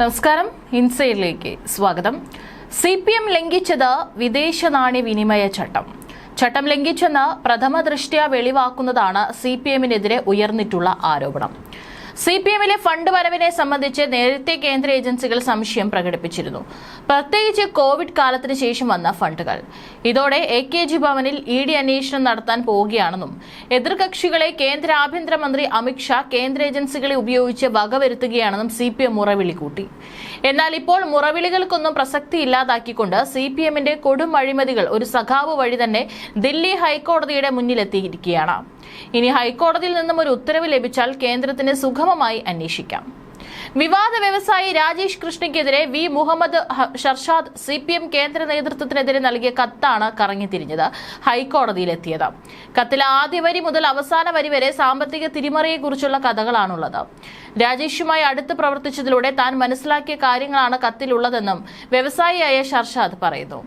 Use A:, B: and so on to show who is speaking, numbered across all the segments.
A: നമസ്കാരം. ഇൻസൈഡിലേക്ക് സ്വാഗതം. C P M ലംഘിച്ചത് വിദേശ നാണ്യ വിനിമയ ചട്ടം. ചട്ടം ലംഘിച്ചെന്ന് പ്രഥമ ദൃഷ്ട്യാ വെളിവാക്കുന്നതാണ് സി പി എമ്മിനെതിരെ ഉയർന്നിട്ടുള്ള ആരോപണം. സി പി എമ്മിലെ ഫണ്ട് വരവിനെ സംബന്ധിച്ച് നേരത്തെ കേന്ദ്ര ഏജൻസികൾ സംശയം പ്രകടിപ്പിച്ചിരുന്നു. പ്രത്യേകിച്ച് കോവിഡ് കാലത്തിന് ശേഷം വന്ന ഫണ്ടുകൾ. ഇതോടെ എ കെ ജി ഭവനിൽ ഇ ഡി അന്വേഷണം നടത്താൻ പോവുകയാണെന്നും എതിർകക്ഷികളെ കേന്ദ്ര ആഭ്യന്തരമന്ത്രി അമിത്ഷാ കേന്ദ്ര ഏജൻസികളെ ഉപയോഗിച്ച് വകവരുത്തുകയാണെന്നും സി പി എം മുറവിളി കൂട്ടി. എന്നാൽ ഇപ്പോൾ മുറവിളികൾക്കൊന്നും പ്രസക്തി ഇല്ലാതാക്കിക്കൊണ്ട് സി പി എമ്മിന്റെ കൊടും അഴിമതികൾ ഒരു സഖാവ് വഴി തന്നെ ദില്ലി ഹൈക്കോടതിയുടെ മുന്നിലെത്തിയിരിക്കുകയാണ്. ഇനി ഹൈക്കോടതിയിൽ നിന്നും ഒരു ഉത്തരവ് ലഭിച്ചാൽ കേന്ദ്രത്തിന് സുഗമമായി അന്വേഷിക്കാം. വിവാദ വ്യവസായി Rajesh കൃഷ്ണയ്ക്കെതിരെ V. Muhammad Sharshad C P M കേന്ദ്ര നേതൃത്വത്തിനെതിരെ നൽകിയ കത്താണ് കറങ്ങിത്തിരിഞ്ഞത് ഹൈക്കോടതിയിലെത്തിയത്. കത്തിൽ ആദ്യ വരി മുതൽ അവസാന വരി വരെ സാമ്പത്തിക തിരിമറിയെക്കുറിച്ചുള്ള കഥകളാണുള്ളത്. രാജേഷുമായി അടുത്ത് പ്രവർത്തിച്ചതിലൂടെ താൻ മനസ്സിലാക്കിയ കാര്യങ്ങളാണ് കത്തിലുള്ളതെന്നും വ്യവസായിയായ ഷർഷാദ് പറയുന്നു.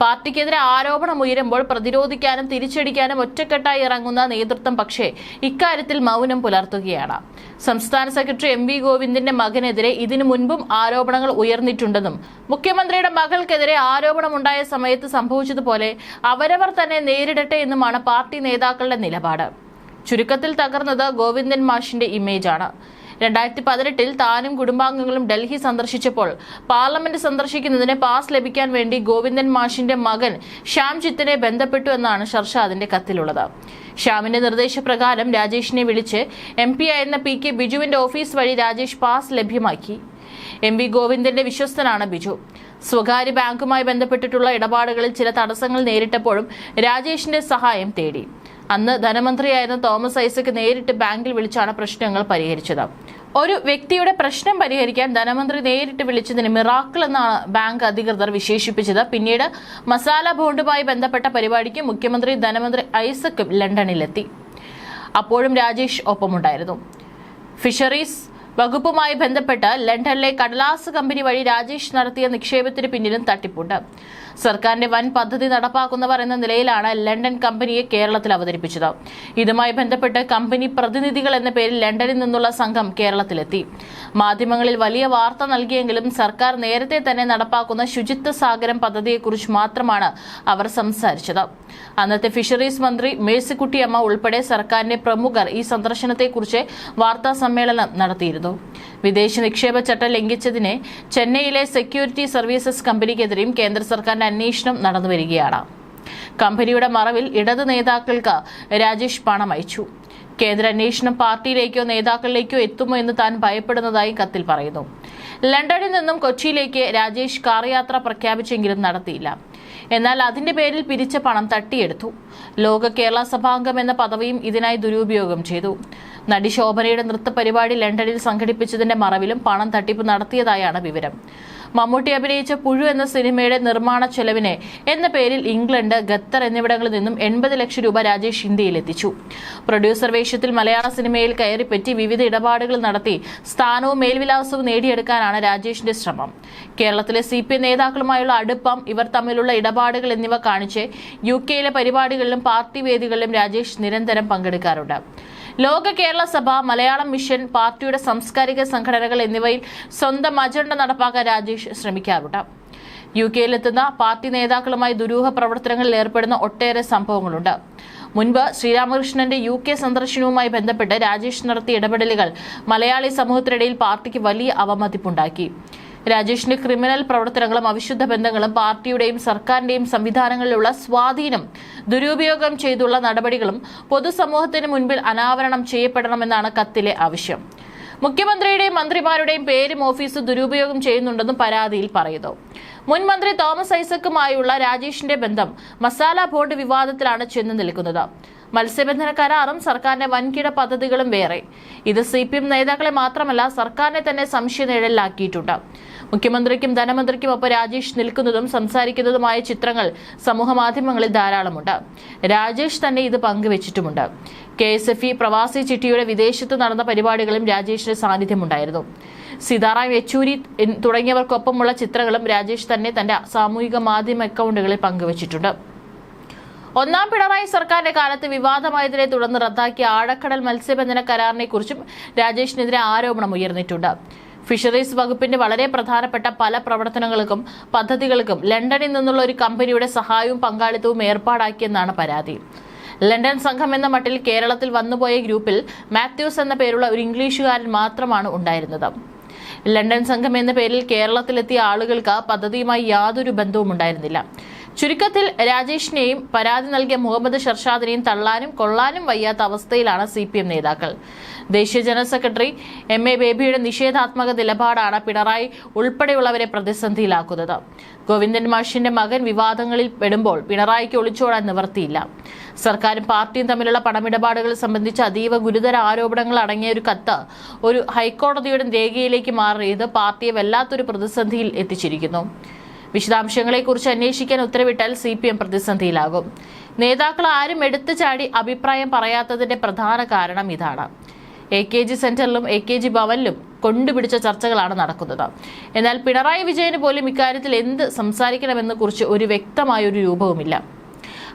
A: പാർട്ടിക്കെതിരെ ആരോപണം ഉയരുമ്പോൾ പ്രതിരോധിക്കാനും തിരിച്ചടിക്കാനും ഒറ്റക്കെട്ടായി ഇറങ്ങുന്ന നേതൃത്വം പക്ഷേ ഇക്കാര്യത്തിൽ മൗനം പുലർത്തുകയാണ്. സംസ്ഥാന സെക്രട്ടറി എം വി ഗോവിന്ദന്റെ മകനെതിരെ ഇതിനു മുൻപും ആരോപണങ്ങൾ ഉയർന്നിട്ടുണ്ടെന്നും മുഖ്യമന്ത്രിയുടെ മകൾക്കെതിരെ ആരോപണമുണ്ടായ സമയത്ത് സംഭവിച്ചതുപോലെ അവരവർ തന്നെ നേരിടട്ടെ എന്നുമാണ് പാർട്ടി നേതാക്കളുടെ നിലപാട്. ചുരുക്കത്തിൽ തകർന്നത് ഗോവിന്ദൻ മാഷിന്റെ ഇമേജാണ്. രണ്ടായിരത്തി പതിനെട്ടിൽ താനും കുടുംബാംഗങ്ങളും ഡൽഹി സന്ദർശിച്ചപ്പോൾ പാർലമെന്റ് സന്ദർശിക്കുന്നതിന് പാസ് ലഭിക്കാൻ വേണ്ടി ഗോവിന്ദൻ മാഷിന്റെ മകൻ ശ്യാം ചിത്തിനെ ബന്ധപ്പെട്ടു എന്നാണ് ഷർഷാദിന്റെ കത്തിലുള്ളത്. ശ്യാമിന്റെ നിർദ്ദേശപ്രകാരം രാജേഷിനെ വിളിച്ച് എം പി ആയിരുന്ന പി കെ ബിജുവിന്റെ ഓഫീസ് വഴി രാജേഷ് പാസ് ലഭ്യമാക്കി. എം വി ഗോവിന്ദന്റെ വിശ്വസ്തനാണ് ബിജു. സ്വകാര്യ ബാങ്കുമായി ബന്ധപ്പെട്ടിട്ടുള്ള ഇടപാടുകളിൽ ചില തടസ്സങ്ങൾ നേരിട്ടപ്പോഴും രാജേഷിന്റെ സഹായം തേടി. അന്ന് ധനമന്ത്രിയായിരുന്ന തോമസ് ഐസക് നേരിട്ട് ബാങ്കിൽ വിളിച്ചാണ് പ്രശ്നങ്ങൾ പരിഹരിച്ചത്. ഒരു വ്യക്തിയുടെ പ്രശ്നം പരിഹരിക്കാൻ ധനമന്ത്രി നേരിട്ട് വിളിച്ചതിന് മിറാക്കിൾ എന്നാണ് ബാങ്ക് അധികൃതർ വിശേഷിപ്പിച്ചത്. പിന്നീട് മസാല ബോണ്ടുമായി ബന്ധപ്പെട്ട പരിപാടിക്ക് മുഖ്യമന്ത്രി ധനമന്ത്രി ഐസക്കും ലണ്ടനിലെത്തി. അപ്പോഴും രാജേഷ് ഒപ്പമുണ്ടായിരുന്നു. ഫിഷറീസ് വകുപ്പുമായി ബന്ധപ്പെട്ട് ലണ്ടനിലെ കടലാസ് കമ്പനി വഴി രാജേഷ് നടത്തിയ നിക്ഷേപത്തിന് പിന്നിലും തട്ടിപ്പുണ്ട്. സർക്കാരിന്റെ വൻ പദ്ധതി നടപ്പാക്കുന്നവർ എന്ന നിലയിലാണ് ലണ്ടൻ കമ്പനിയെ കേരളത്തിൽ അവതരിപ്പിച്ചത്. ഇതുമായി ബന്ധപ്പെട്ട് കമ്പനി പ്രതിനിധികൾ എന്ന പേരിൽ ലണ്ടനിൽ നിന്നുള്ള സംഘം കേരളത്തിലെത്തി. മാധ്യമങ്ങളിൽ വലിയ വാർത്ത നൽകിയെങ്കിലും സർക്കാർ നേരത്തെ തന്നെ നടപ്പാക്കുന്ന ശുചിത്വ സാഗരം പദ്ധതിയെക്കുറിച്ച് മാത്രമാണ് അവർ സംസാരിച്ചത്. അന്നത്തെ ഫിഷറീസ് മന്ത്രി മേഴ്സിക്കുട്ടിയമ്മ ഉൾപ്പെടെ സർക്കാരിന്റെ പ്രമുഖർ ഈ സന്ദർശനത്തെക്കുറിച്ച് വാർത്താ സമ്മേളനം നടത്തിയിരുന്നു. വിദേശ നിക്ഷേപ ചട്ടം ലംഘിച്ചതിനെ ചെന്നൈയിലെ സെക്യൂരിറ്റി സർവീസസ് കമ്പനിക്കെതിരെയും കേന്ദ്ര സർക്കാരിന്റെ അന്വേഷണം നടന്നുവരികയാണ് കമ്പനിയുടെ മറവിൽ ഇടത് നേതാക്കൾക്ക് രാജേഷ് പണം അയച്ചു. കേന്ദ്ര അന്വേഷണം പാർട്ടിയിലേക്കോ നേതാക്കളിലേക്കോ എത്തുമോ എന്ന് താൻ ഭയപ്പെടുന്നതായി കത്തിൽ പറയുന്നു. ലണ്ടനിൽ നിന്നും കൊച്ചിയിലേക്ക് രാജേഷ് കാർ യാത്ര പ്രഖ്യാപിച്ചെങ്കിലും നടത്തിയില്ല. എന്നാൽ അതിന്റെ പേരിൽ പിരിച്ച പണം തട്ടിയെടുത്തു. ലോക കേരള സഭാംഗം എന്ന പദവിയും ഇതിനായി ദുരുപയോഗം ചെയ്തു. നടി ശോഭനയുടെ നൃത്ത പരിപാടി ലണ്ടനിൽ സംഘടിപ്പിച്ചതിന്റെ മറവിലും പണം തട്ടിപ്പ് നടത്തിയതായാണ് വിവരം. മമ്മൂട്ടി അഭിനയിച്ച പുഴു എന്ന സിനിമയുടെ നിർമ്മാണ ചെലവിന് എന്ന പേരിൽ ഇംഗ്ലണ്ട് ഖത്തർ എന്നിവിടങ്ങളിൽ നിന്നും എൺപത് ലക്ഷം രൂപ രാജേഷ് ഇന്ത്യയിൽ എത്തിച്ചു പ്രൊഡ്യൂസർ വേഷത്തിൽ മലയാള സിനിമയിൽ കയറിപ്പറ്റി വിവിധ ഇടപാടുകൾ നടത്തി സ്ഥാനവും മേൽവിലാസവും നേടിയെടുക്കാനാണ് രാജേഷിന്റെ ശ്രമം. കേരളത്തിലെ സി പി നേതാക്കളുമായുള്ള അടുപ്പം ഇവർ തമ്മിലുള്ള ഇടപാടുകൾ എന്നിവ കാണിച്ച് യു കെയിലെ പരിപാടികളിലും പാർട്ടി വേദികളിലും രാജേഷ് നിരന്തരം പങ്കെടുക്കാറുണ്ട്. ലോക കേരള സഭ മലയാളം മിഷൻ പാർട്ടിയുടെ സാംസ്കാരിക സംഘടനകൾ എന്നിവയിൽ സ്വന്തം അജണ്ട നടപ്പാക്കാൻ രാജേഷ് ശ്രമിക്കാറുണ്ട്. യു കെയിലെത്തുന്ന പാർട്ടി നേതാക്കളുമായി ദുരൂഹ പ്രവർത്തനങ്ങളിൽ ഏർപ്പെടുന്ന ഒട്ടേറെ സംഭവങ്ങളുണ്ട്. മുൻപ് ശ്രീരാമകൃഷ്ണന്റെ യു കെ സന്ദർശനവുമായി ബന്ധപ്പെട്ട് രാജേഷ് നടത്തിയ ഇടപെടലുകൾ മലയാളി സമൂഹത്തിനിടയിൽ പാർട്ടിക്ക് വലിയ അവമതിപ്പുണ്ടാക്കി. രാജേഷിന്റെ ക്രിമിനൽ പ്രവർത്തനങ്ങളും അവിശുദ്ധ ബന്ധങ്ങളും പാർട്ടിയുടെയും സർക്കാരിന്റെയും സംവിധാനങ്ങളിലുള്ള സ്വാധീനം ദുരുപയോഗം ചെയ്തുള്ള നടപടികളും പൊതുസമൂഹത്തിന് മുൻപിൽ അനാവരണം ചെയ്യപ്പെടണമെന്നാണ് കത്തിലെ ആവശ്യം. മുഖ്യമന്ത്രിയുടെയും മന്ത്രിമാരുടെയും പേരും ഓഫീസ് ദുരുപയോഗം ചെയ്യുന്നുണ്ടെന്നും പരാതിയിൽ പറയുന്നു. മുൻ മന്ത്രി തോമസ് ഐസക്കുമായുള്ള രാജേഷിന്റെ ബന്ധം മസാല ബോർഡ് വിവാദത്തിലാണ് ചെന്ന് നിൽക്കുന്നത്. മത്സ്യബന്ധന കരാറും സർക്കാരിന്റെ വൻകിട പദ്ധതികളും വേറെ. ഇത് സി നേതാക്കളെ മാത്രമല്ല സർക്കാരിനെ തന്നെ സംശയനിഴലിലാക്കിയിട്ടുണ്ട് മുഖ്യമന്ത്രിക്കും ധനമന്ത്രിക്കും ഒപ്പം രാജേഷ് നിൽക്കുന്നതും സംസാരിക്കുന്നതുമായ ചിത്രങ്ങൾ സമൂഹ മാധ്യമങ്ങളിൽ ധാരാളമുണ്ട്. രാജേഷ് തന്നെ ഇത് പങ്കുവച്ചിട്ടുമുണ്ട്. കെ എസ് എഫ് ഇ പ്രവാസി ചിട്ടിയുടെ വിദേശത്ത് നടന്ന പരിപാടികളും രാജേഷിന്റെ സാന്നിധ്യമുണ്ടായിരുന്നു. സീതാറാം യെച്ചൂരി തുടങ്ങിയവർക്കൊപ്പമുള്ള ചിത്രങ്ങളും രാജേഷ് തന്നെ തന്റെ സാമൂഹിക മാധ്യമ അക്കൗണ്ടുകളിൽ പങ്കുവച്ചിട്ടുണ്ട്. ഒന്നാം പിണറായി സർക്കാരിന്റെ കാലത്ത് വിവാദമായതിനെ തുടർന്ന് റദ്ദാക്കിയ ആഴക്കടൽ മത്സ്യബന്ധന കരാറിനെ കുറിച്ചും രാജേഷിനെതിരെ ആരോപണം ഉയർന്നിട്ടുണ്ട്. ഫിഷറീസ് വകുപ്പിന്റെ വളരെ പ്രധാനപ്പെട്ട പല പ്രവർത്തനങ്ങൾക്കും പദ്ധതികൾക്കും ലണ്ടനിൽ നിന്നുള്ള ഒരു കമ്പനിയുടെ സഹായവും പങ്കാളിത്തവും ഏർപ്പാടാക്കിയെന്നാണ് പരാതി. ലണ്ടൻ സംഘം എന്ന മട്ടിൽ കേരളത്തിൽ വന്നുപോയ ഗ്രൂപ്പിൽ മാത്യൂസ് എന്ന പേരുള്ള ഒരു ഇംഗ്ലീഷുകാരൻ മാത്രമാണ് ഉണ്ടായിരുന്നത്. ലണ്ടൻ സംഘം എന്ന പേരിൽ കേരളത്തിലെത്തിയ ആളുകൾക്ക് പദ്ധതിയുമായി യാതൊരു ബന്ധവും ഉണ്ടായിരുന്നില്ല ചുരുക്കത്തിൽ രാജേഷിനെയും പരാതി നൽകിയ മുഹമ്മദ് ഷർഷാദിനെയും തള്ളാനും കൊള്ളാനും വയ്യാത്ത അവസ്ഥയിലാണ് സി പി എം നേതാക്കൾ. ദേശീയ ജനറൽ സെക്രട്ടറി എം എ ബേബിയുടെ നിഷേധാത്മക നിലപാടാണ് പിണറായി ഉൾപ്പെടെയുള്ളവരെ പ്രതിസന്ധിയിലാക്കുന്നത്. ഗോവിന്ദൻ മാഷിന്റെ മകൻ വിവാദങ്ങളിൽ പെടുമ്പോൾ പിണറായിക്ക് ഒളിച്ചോടാൻ നിവർത്തിയില്ല സർക്കാരും പാർട്ടിയും തമ്മിലുള്ള പണമിടപാടുകൾ സംബന്ധിച്ച് അതീവ ഗുരുതര ആരോപണങ്ങൾ അടങ്ങിയ ഒരു കത്ത് ഒരു ഹൈക്കോടതിയുടെ രേഖയിലേക്ക് മാറിയത് പാർട്ടിയെ വല്ലാത്തൊരു പ്രതിസന്ധിയിൽ എത്തിച്ചിരിക്കുന്നു. വിശദാംശങ്ങളെക്കുറിച്ച് അന്വേഷിക്കാൻ ഉത്തരവിട്ടാൽ സി പി എം പ്രതിസന്ധിയിലാകും. നേതാക്കൾ ആരും എടുത്തു ചാടി അഭിപ്രായം പറയാത്തതിന്റെ പ്രധാന കാരണം ഇതാണ്. എ കെ ജി സെന്ററിലും എ കെ ജി ഭവനിലും കൊണ്ടുപിടിച്ച ചർച്ചകളാണ് നടക്കുന്നത്. എന്നാൽ പിണറായി വിജയന് പോലും ഇക്കാര്യത്തിൽ എന്ത് സംസാരിക്കണമെന്ന് കുറിച്ച് ഒരു വ്യക്തമായ ഒരു രൂപവുമില്ല.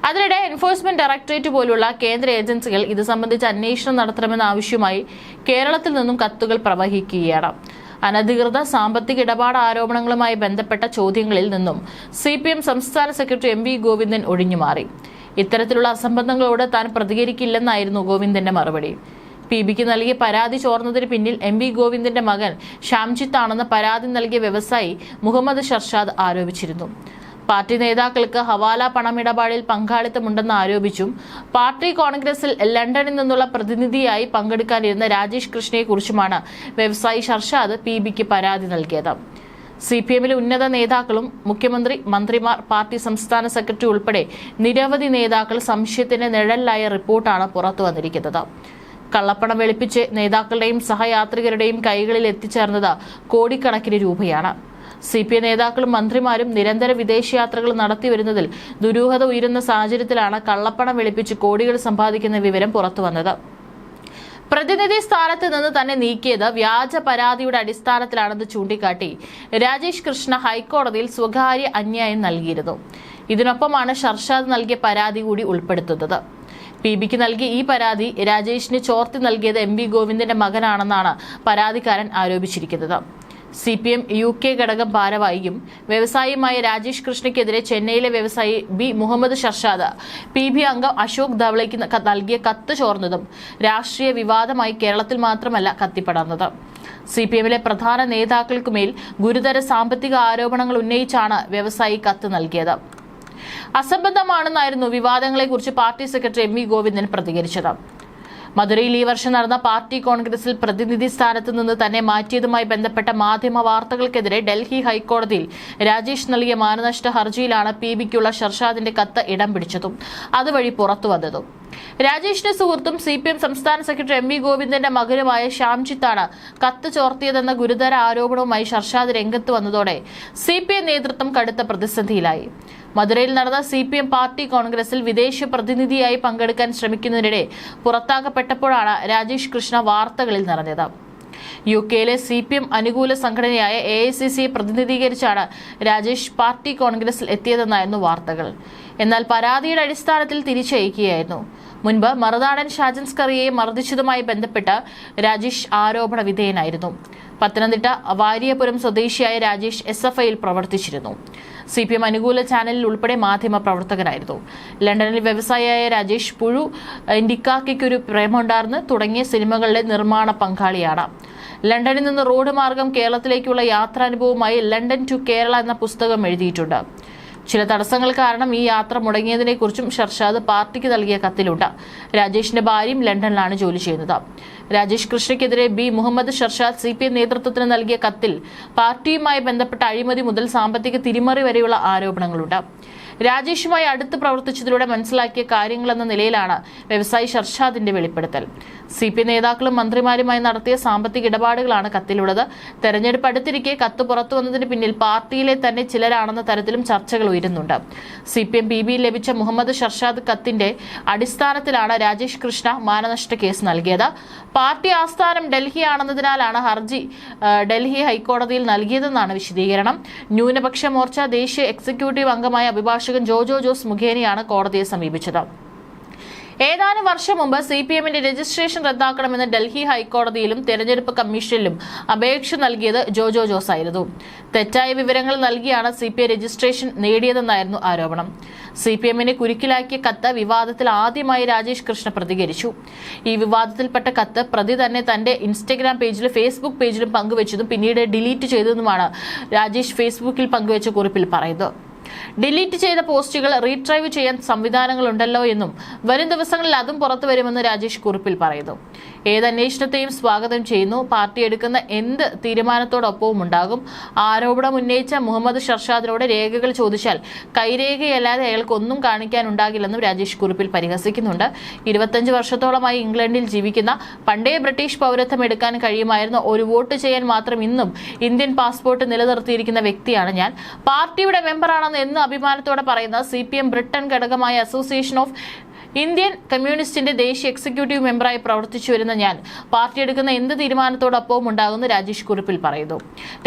A: അതിനിടെ എൻഫോഴ്സ്മെന്റ് ഡയറക്ടറേറ്റ് പോലുള്ള കേന്ദ്ര ഏജൻസികൾ ഇത് സംബന്ധിച്ച് അന്വേഷണം നടത്തണമെന്ന ആവശ്യമായി കേരളത്തിൽ നിന്നും കത്തുകൾ പ്രവഹിക്കുകയാണ്. അനധികൃത സാമ്പത്തിക ഇടപാട് ആരോപണങ്ങളുമായി ബന്ധപ്പെട്ട ചോദ്യങ്ങളിൽ നിന്നും സി സംസ്ഥാന സെക്രട്ടറി എം വി ഗോവിന്ദൻ ഒഴിഞ്ഞുമാറി ഇത്തരത്തിലുള്ള അസംബന്ധങ്ങളോട് താൻ പ്രതികരിക്കില്ലെന്നായിരുന്നു ഗോവിന്ദന്റെ മറുപടി. പി ബിക്ക് നൽകിയ പരാതി ചോർന്നതിന് പിന്നിൽ എം വി ഗോവിന്ദന്റെ മകൻ ഷ്യാംജിത്താണെന്ന് പരാതി നൽകിയ വ്യവസായി മുഹമ്മദ് ഷർഷാദ് ആരോപിച്ചിരുന്നു. പാർട്ടി നേതാക്കൾക്ക് ഹവാല പണമിടപാടിൽ പങ്കാളിത്തമുണ്ടെന്ന് ആരോപിച്ചും പാർട്ടി കോൺഗ്രസിൽ ലണ്ടനിൽ നിന്നുള്ള പ്രതിനിധിയായി പങ്കെടുക്കാനിരുന്ന രാജേഷ് കൃഷ്ണയെക്കുറിച്ചുമാണ് വ്യവസായി ഷർഷാദ് പി ബിക്ക് പരാതി നൽകിയത്. സി പി എമ്മിലെ ഉന്നത നേതാക്കളും മുഖ്യമന്ത്രി മന്ത്രിമാർ പാർട്ടി സംസ്ഥാന സെക്രട്ടറി ഉൾപ്പെടെ നിരവധി നേതാക്കൾ സംശയത്തിന്റെ നിഴലിലായ റിപ്പോർട്ടാണ് പുറത്തു വന്നിരിക്കുന്നത്. കള്ളപ്പണം വെളുപ്പിച്ച് നേതാക്കളുടെയും സഹയാത്രികരുടെയും കൈകളിൽ എത്തിച്ചേർന്നത് കോടിക്കണക്കിന് രൂപയാണ്. സി പി ഐ നേതാക്കളും മന്ത്രിമാരും നിരന്തര വിദേശയാത്രകൾ നടത്തിവരുന്നതിൽ ദുരൂഹത ഉയരുന്ന സാഹചര്യത്തിലാണ് കള്ളപ്പണം വെളുപ്പിച്ച് കോടികൾ സമ്പാദിക്കുന്ന വിവരം പുറത്തുവന്നത് പ്രതിനിധി സ്ഥാനത്ത് നിന്ന് തന്നെ നീക്കിയത് വ്യാജ പരാതിയുടെ അടിസ്ഥാനത്തിലാണെന്ന് ചൂണ്ടിക്കാട്ടി രാജേഷ് കൃഷ്ണ ഹൈക്കോടതിയിൽ സ്വകാര്യ അന്യായം നൽകിയിരുന്നു. ഇതിനൊപ്പമാണ് ഷർഷാദ് നൽകിയ പരാതി കൂടി ഉൾപ്പെടുത്തുന്നത്. പി ബിക്ക് നൽകിയ ഈ പരാതി രാജേഷിന് ചോർത്തി നൽകിയത് എം വി ഗോവിന്ദന്റെ മകനാണെന്നാണ് പരാതിക്കാരൻ ആരോപിച്ചിരിക്കുന്നത്. C P M U K ഘടകം ഭാരവാഹിയും വ്യവസായിയുമായ രാജേഷ് കൃഷ്ണയ്ക്കെതിരെ ചെന്നൈയിലെ വ്യവസായി B Muhammad Sharshad P B അംഗം അശോക് ധവളയ്ക്ക് നൽകിയ കത്ത് ചോർന്നതും രാഷ്ട്രീയ വിവാദമായി കേരളത്തിൽ മാത്രമല്ല കത്തിപ്പടർന്നത്. സി പി എമ്മിലെ പ്രധാന നേതാക്കൾക്കുമേൽ ഗുരുതര സാമ്പത്തിക ആരോപണങ്ങൾ ഉന്നയിച്ചാണ് വ്യവസായി കത്ത് നൽകിയത്. അസംബന്ധമാണെന്നായിരുന്നു വിവാദങ്ങളെക്കുറിച്ച് party secretary M V Govindan പ്രതികരിച്ചത്. മധുരയിൽ ഈ വർഷം നടന്ന പാർട്ടി കോൺഗ്രസിൽ പ്രതിനിധി സ്ഥാനത്ത് നിന്ന് തന്നെ മാറ്റിയതുമായി ബന്ധപ്പെട്ട മാധ്യമ വാർത്തകൾക്കെതിരെ ഡൽഹി ഹൈക്കോടതിയിൽ രാജേഷ് നൽകിയ മാനനഷ്ട ഹർജിയിലാണ് പി ബിക്കുള്ള ഷർഷാദിന്റെ കത്ത് ഇടം പിടിച്ചതും അതുവഴി പുറത്തുവന്നതും രാജേഷിന്റെ സുഹൃത്തും സി പി എം സംസ്ഥാന സെക്രട്ടറി എം വി ഗോവിന്ദന്റെ മകനുമായ ശ്യാംജിത്താണ് കത്ത് ചോർത്തിയതെന്ന ഗുരുതര ആരോപണവുമായി ഷർഷാദ് രംഗത്ത് വന്നതോടെ സി പി എം നേതൃത്വം കടുത്ത പ്രതിസന്ധിയിലായി. മധുരയിൽ നടന്ന സി പി എം പാർട്ടി കോൺഗ്രസിൽ വിദേശ പ്രതിനിധിയായി പങ്കെടുക്കാൻ ശ്രമിക്കുന്നതിനിടെ പുറത്താക്കപ്പെട്ടപ്പോഴാണ് രാജേഷ് കൃഷ്ണ വാർത്തകളിൽ നിറഞ്ഞത്. യു കെയിലെ സി പി എം അനുകൂല സംഘടനയായ എ ഐ സി സിയെ പ്രതിനിധീകരിച്ചാണ് രാജേഷ് പാർട്ടി കോൺഗ്രസിൽ എത്തിയതെന്നായിരുന്നു വാർത്തകൾ. എന്നാൽ പരാതിയുടെ അടിസ്ഥാനത്തിൽ തിരിച്ചയക്കുകയായിരുന്നു. മുൻപ് മറുനാടൻ ഷാജൻ സ്കറിയെ മർദ്ദിച്ചതുമായി ബന്ധപ്പെട്ട് രാജേഷ് ആരോപണ വിധേയനായിരുന്നു. പത്തനംതിട്ട വാരിയപുരം സ്വദേശിയായ രാജേഷ് എസ് എഫ് ഐയിൽ പ്രവർത്തിച്ചിരുന്നു. സി പി എം അനുകൂല ചാനലിൽ ഉൾപ്പെടെ മാധ്യമ പ്രവർത്തകനായിരുന്നു. ലണ്ടനിൽ വ്യവസായിയായ രാജേഷ് പുഴു ഇൻഡിക്കാക്കൊരു പ്രേമുണ്ടാർന്ന് തുടങ്ങിയ സിനിമകളുടെ നിർമ്മാണ പങ്കാളിയാണ്. ലണ്ടനിൽ നിന്ന് റോഡ് മാർഗം കേരളത്തിലേക്കുള്ള യാത്രാനുഭവമായി ലണ്ടൻ ടു കേരള എന്ന പുസ്തകം എഴുതിയിട്ടുണ്ട്. ചില തടസ്സങ്ങൾ കാരണം ഈ യാത്ര മുടങ്ങിയതിനെക്കുറിച്ചും ഷർഷാദ് പാർട്ടിക്ക് നൽകിയ കത്തിലുണ്ട്. രാജേഷിന്റെ ഭാര്യയും ലണ്ടനിലാണ് ജോലി ചെയ്യുന്നത്. Rajesh കൃഷ്ണയ്ക്കെതിരെ B. Muhammad Sharshad C. P. M നേതൃത്വത്തിന് നൽകിയ കത്തിൽ പാർട്ടിയുമായി ബന്ധപ്പെട്ട അഴിമതി മുതൽ സാമ്പത്തിക തിരിമറി വരെയുള്ള ആരോപണങ്ങളുണ്ട്. രാജേഷുമായി അടുത്ത് പ്രവർത്തിച്ചതിലൂടെ മനസ്സിലാക്കിയ കാര്യങ്ങളെന്ന നിലയിലാണ് വ്യവസായി ഷർഷാദിന്റെ വെളിപ്പെടുത്തൽ. സി പി നേതാക്കളും മന്ത്രിമാരുമായി നടത്തിയ സാമ്പത്തിക ഇടപാടുകളാണ് കത്തിലുള്ളത്. തെരഞ്ഞെടുപ്പ് അടുത്തിരിക്കെ കത്ത് പുറത്തു വന്നതിന് പിന്നിൽ പാർട്ടിയിലെ തന്നെ ചിലരാണെന്ന തരത്തിലും ചർച്ചകൾ ഉയരുന്നുണ്ട്. സി പി എം പി ബിയിൽ ലഭിച്ച മുഹമ്മദ് ഷർഷാദ് കത്തിന്റെ അടിസ്ഥാനത്തിലാണ് രാജേഷ് കൃഷ്ണ മാനനഷ്ട കേസ് നൽകിയത്. പാർട്ടി ആസ്ഥാനം ഡൽഹിയാണെന്നതിനാലാണ് ഹർജി ഡൽഹി ഹൈക്കോടതിയിൽ നൽകിയതെന്നാണ് വിശദീകരണം. ന്യൂനപക്ഷ മോർച്ച ദേശീയ എക്സിക്യൂട്ടീവ് അംഗമായ അഭിഭാഷകൻ ജോജോ ജോസ് മുഖേനയാണ് കോടതിയെ സമീപിച്ചത്. ഏതാനും വർഷം മുമ്പ് സി പി എമ്മിന്റെ രജിസ്ട്രേഷൻ റദ്ദാക്കണമെന്ന് ഡൽഹി ഹൈക്കോടതിയിലും തെരഞ്ഞെടുപ്പ് കമ്മീഷനിലും അപേക്ഷ നൽകിയത് ജോജോ ജോസ് ആയിരുന്നു. തെറ്റായ വിവരങ്ങൾ നൽകിയാണ് സി പി ഐ രജിസ്ട്രേഷൻ നേടിയതെന്നായിരുന്നു ആരോപണം. സി പി എമ്മിനെ കുരുക്കിലാക്കിയ കത്ത് വിവാദത്തിൽ ആദ്യമായി രാജേഷ് കൃഷ്ണ പ്രതികരിച്ചു. ഈ വിവാദത്തിൽപ്പെട്ട കത്ത് പ്രതി തന്നെ തന്റെ ഇൻസ്റ്റഗ്രാം പേജിലും ഫേസ്ബുക്ക് പേജിലും പങ്കുവച്ചതും പിന്നീട് ഡിലീറ്റ് ചെയ്തതുമാണ് രാജേഷ് ഫേസ്ബുക്കിൽ പങ്കുവച്ച കുറിപ്പിൽ പറയുന്നത്. ഡിലീറ്റ് ചെയ്ത പോസ്റ്റുകൾ റീട്രൈവ് ചെയ്യാൻ സംവിധാനങ്ങളുണ്ടല്ലോ എന്നും വരും ദിവസങ്ങളിൽ അതും പുറത്തു വരുമെന്ന് രാജേഷ് കുറിപ്പിൽ പറയുന്നു. ഏത് അന്വേഷണത്തെയും സ്വാഗതം ചെയ്യുന്നു. പാർട്ടി എടുക്കുന്ന എന്ത് തീരുമാനത്തോടൊപ്പവും ഉണ്ടാകും? ആരോപണം ഉന്നയിച്ച മുഹമ്മദ് ഷർഷാദിനോട് രേഖകൾ ചോദിച്ചാൽ കൈരേഖയല്ലാതെ അയാൾക്ക് ഒന്നും കാണിക്കാനുണ്ടാകില്ലെന്നും രാജേഷ് കുറിപ്പിൽ പരിഹസിക്കുന്നുണ്ട്. ഇരുപത്തഞ്ച് വർഷത്തോളമായി ഇംഗ്ലണ്ടിൽ ജീവിക്കുന്ന പണ്ടേ ബ്രിട്ടീഷ് പൗരത്വം എടുക്കാൻ കഴിയുമായിരുന്ന ഒരു വോട്ട് ചെയ്യാൻ മാത്രം ഇന്നും ഇന്ത്യൻ പാസ്പോർട്ട് നിലനിർത്തിയിരിക്കുന്ന വ്യക്തിയാണ് ഞാൻ. പാർട്ടിയുടെ മെമ്പറാണെന്ന് എന്ന് അഭിമാനത്തോടെ പറയുന്ന സി പി എം ബ്രിട്ടൻ ഘടകമായ അസോസിയേഷൻ ഓഫ് ഇന്ത്യൻ കമ്മ്യൂണിസ്റ്റിന്റെ ദേശീയ എക്സിക്യൂട്ടീവ് മെമ്പറായി പ്രവർത്തിച്ചു വരുന്ന ഞാൻ പാർട്ടി എടുക്കുന്ന എന്ത് തീരുമാനത്തോടൊപ്പവും ഉണ്ടാകുന്ന രാജേഷ് കുറിപ്പിൽ പറയുന്നു.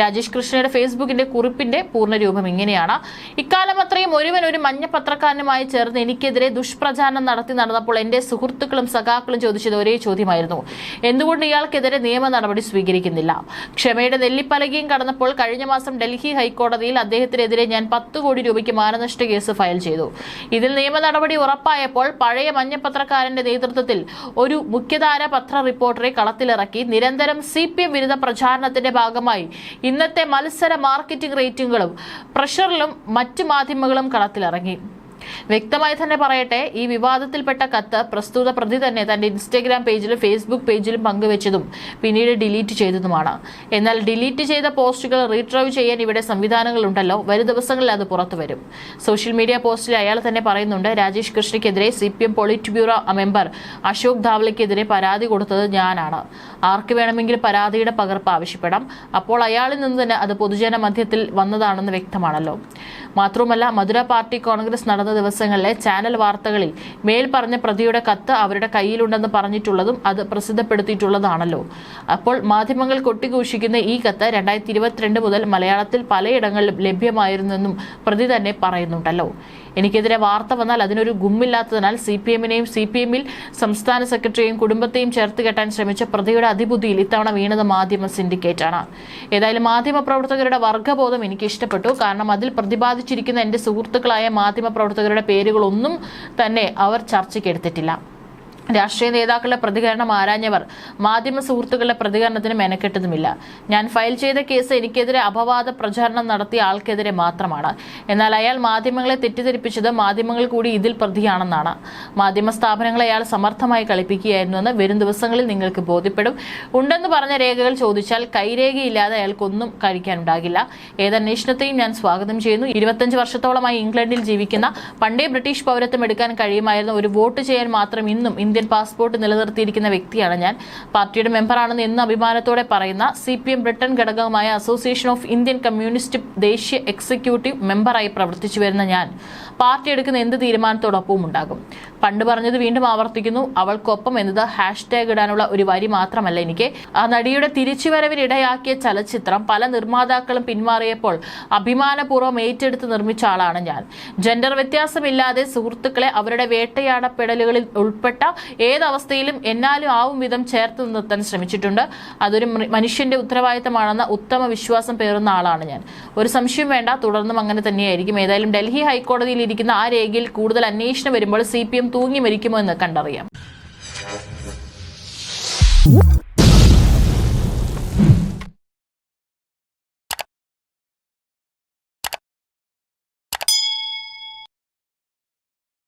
A: രാജേഷ് കൃഷ്ണയുടെ ഫേസ്ബുക്കിന്റെ കുറിപ്പിന്റെ പൂർണരൂപം ഇങ്ങനെയാണ്. ഇക്കാലം അത്രയും ഒരുവൻ ഒരു മഞ്ഞ പത്രക്കാരനുമായി ചേർന്ന് എനിക്കെതിരെ ദുഷ്പ്രചാരണം നടത്തി നടന്നപ്പോൾ എന്റെ സുഹൃത്തുക്കളും സഖാക്കളും ചോദിച്ചത് ഒരേ ചോദ്യമായിരുന്നു. എന്തുകൊണ്ട് ഇയാൾക്കെതിരെ നിയമ നടപടി സ്വീകരിക്കുന്നില്ല? ക്ഷമയുടെ നെല്ലിപ്പലകയും കടന്നപ്പോൾ കഴിഞ്ഞ മാസം ഡൽഹി ഹൈക്കോടതിയിൽ അദ്ദേഹത്തിനെതിരെ ഞാൻ പത്ത് കോടി രൂപയ്ക്ക് മാനനഷ്ട കേസ് ഫയൽ ചെയ്തു. ഇതിൽ നിയമ നടപടി ഉറപ്പായപ്പോൾ പഴയ മഞ്ഞപ്പത്രക്കാരന്റെ നേതൃത്വത്തിൽ ഒരു മുഖ്യധാര പത്ര റിപ്പോർട്ടറെ കളത്തിലിറക്കി. നിരന്തരം സി പി എം വിരുദ്ധ പ്രചാരണത്തിന്റെ ഭാഗമായി ഇന്നത്തെ മത്സര മാർക്കറ്റിംഗ് റേറ്റിംഗുകളും പ്രഷറിലും മറ്റു മാധ്യമങ്ങളും കളത്തിലിറങ്ങി. വ്യക്തമായി തന്നെ പറയട്ടെ ഈ വിവാദത്തിൽപ്പെട്ട കത്ത് പ്രസ്തുത പ്രതി തന്നെ തന്റെ ഇൻസ്റ്റഗ്രാം പേജിലും ഫേസ്ബുക്ക് പേജിലും പങ്കുവച്ചതും പിന്നീട് ഡിലീറ്റ് ചെയ്തതുമാണ്. എന്നാൽ ഡിലീറ്റ് ചെയ്ത പോസ്റ്റുകൾ റീട്രൈവ് ചെയ്യാൻ ഇവിടെ സംവിധാനങ്ങളുണ്ടല്ലോ വരും ദിവസങ്ങളിൽ അത് പുറത്തു വരും. സോഷ്യൽ മീഡിയ പോസ്റ്റിൽ അയാൾ തന്നെ പറയുന്നുണ്ട് Rajesh കൃഷ്ണയ്ക്കെതിരെ C P M polit bureau member Ashok ധാവ്ലയ്ക്കെതിരെ പരാതി കൊടുത്തത് ഞാനാണ്. ആർക്ക് വേണമെങ്കിലും പരാതിയുടെ പകർപ്പ് ആവശ്യപ്പെടാം. അപ്പോൾ അയാളിൽ നിന്ന് തന്നെ അത് പൊതുജന മധ്യത്തിൽ വന്നതാണെന്ന് വ്യക്തമാണല്ലോ. മാത്രവുമല്ല മധുര പാർട്ടി കോൺഗ്രസ് നടന്ന ദിവസങ്ങളിലെ ചാനൽ വാർത്തകളിൽ മേൽ പറഞ്ഞ പ്രതിയുടെ കത്ത് അവരുടെ കയ്യിലുണ്ടെന്ന് പറഞ്ഞിട്ടുള്ളതും അത് പ്രസിദ്ധപ്പെടുത്തിയിട്ടുള്ളതാണല്ലോ. അപ്പോൾ മാധ്യമങ്ങൾ കൊട്ടിഘോഷിക്കുന്ന ഈ കത്ത് രണ്ടായിരത്തി ഇരുപത്തിരണ്ട് മുതൽ മലയാളത്തിൽ പലയിടങ്ങളിലും ലഭ്യമായിരുന്നെന്നും പ്രതി തന്നെ പറയുന്നുണ്ടല്ലോ. എനിക്കെതിരെ വാർത്ത വന്നാൽ അതിനൊരു ഗുമ്മില്ലാത്തതിനാൽ സി പി എമ്മിനെയും സി പി എമ്മിൽ സംസ്ഥാന സെക്രട്ടറിയെയും കുടുംബത്തെയും ചേർത്ത് കെട്ടാൻ ശ്രമിച്ച പ്രതിയുടെ അതിബുദ്ധിയിൽ ഇത്തവണ വീണത് മാധ്യമ സിൻഡിക്കേറ്റാണ്. ഏതായാലും മാധ്യമ പ്രവർത്തകരുടെ വർഗബോധം എനിക്ക് ഇഷ്ടപ്പെട്ടു. കാരണം അതിൽ പ്രതിപാദിച്ചിരിക്കുന്ന എന്റെ സുഹൃത്തുക്കളായ മാധ്യമ പ്രവർത്തകരുടെ പേരുകളൊന്നും തന്നെ അവർ ചർച്ചയ്ക്ക് എടുത്തിട്ടില്ല. രാഷ്ട്രീയ നേതാക്കളുടെ പ്രതികരണം ആരാഞ്ഞവർ? മാധ്യമ സുഹൃത്തുക്കളുടെ പ്രതികരണത്തിന് മെനക്കെട്ടതുമില്ല. ഞാൻ ഫയൽ ചെയ്ത കേസ് എനിക്കെതിരെ അപവാദ പ്രചാരണം നടത്തിയ ആൾക്കെതിരെ മാത്രമാണ്. എന്നാൽ അയാൾ മാധ്യമങ്ങളെ തെറ്റിദ്ധരിപ്പിച്ചത് മാധ്യമങ്ങൾ കൂടി ഇതിൽ പ്രതിയാണെന്നാണ്. മാധ്യമ സ്ഥാപനങ്ങളെ അയാൾ സമർത്ഥമായി കളിപ്പിക്കുകയായിരുന്നുവെന്ന് വരും ദിവസങ്ങളിൽ നിങ്ങൾക്ക് ബോധ്യപ്പെടും. ഉണ്ടെന്ന് പറഞ്ഞ രേഖകൾ ചോദിച്ചാൽ കൈരേഖയില്ലാതെ അയാൾക്കൊന്നും കഴിക്കാനുണ്ടാകില്ല. ഏതന്വേഷണത്തെയും ഞാൻ സ്വാഗതം ചെയ്യുന്നു. ഇരുപത്തഞ്ച് വർഷത്തോളമായി ഇംഗ്ലണ്ടിൽ ജീവിക്കുന്ന പണ്ടേ ബ്രിട്ടീഷ് പൗരത്വം എടുക്കാൻ കഴിയുമായിരുന്ന ഒരു വോട്ട് ചെയ്യാൻ മാത്രം ഇന്നും ഇന്ത്യൻ പാസ്പോർട്ട് നിലനിർത്തിയിരിക്കുന്ന വ്യക്തിയാണ് ഞാൻ. പാർട്ടിയുടെ മെമ്പറാണെന്ന് എന്ന് അഭിമാനത്തോടെ പറയുന്ന സി പി എം ബ്രിട്ടൻ ഘടകമായ അസോസിയേഷൻ ഓഫ് ഇന്ത്യൻ കമ്മ്യൂണിസ്റ്റ് ദേശീയ എക്സിക്യൂട്ടീവ് മെമ്പറായി പ്രവർത്തിച്ചു വരുന്ന ഞാൻ. പാർട്ടി എടുക്കുന്ന എന്ത് തീരുമാനത്തോടൊപ്പവും ഉണ്ടാകും. പണ്ട് പറഞ്ഞത് വീണ്ടും ആവർത്തിക്കുന്നു. അവൾക്കൊപ്പം എന്നത് ഹാഷ് ടാഗ് ഇടാനുള്ള ഒരു വരി മാത്രമല്ല എനിക്ക്. ആ നടിയുടെ തിരിച്ചുവരവിനിടയാക്കിയ ചലച്ചിത്രം പല നിർമ്മാതാക്കളും പിന്മാറിയപ്പോൾ അഭിമാനപൂർവം ഏറ്റെടുത്ത് നിർമ്മിച്ച ആളാണ് ഞാൻ. ജെൻഡർ വ്യത്യാസമില്ലാതെ സുഹൃത്തുക്കളെ അവരുടെ വേട്ടയാടപ്പെടലുകളിൽ ഉൾപ്പെട്ട ഏതവസ്ഥയിലും എന്നാലും ആവും വിധം ചേർത്ത് നിർത്താൻ ശ്രമിച്ചിട്ടുണ്ട്. അതൊരു മനുഷ്യന്റെ ഉത്തരവാദിത്തമാണെന്ന ഉത്തമ വിശ്വാസം പേറുന്ന ആളാണ് ഞാൻ. ഒരു സംശയം വേണ്ട തുടർന്നും അങ്ങനെ തന്നെയായിരിക്കും. ഏതായാലും ഡൽഹി ഹൈക്കോടതിയിൽ ഇരിക്കുന്ന ആ രേഖയിൽ കൂടുതൽ അന്വേഷണം വരുമ്പോൾ സി പി എം തൂങ്ങി മരിക്കുമോ എന്ന് കണ്ടറിയാം.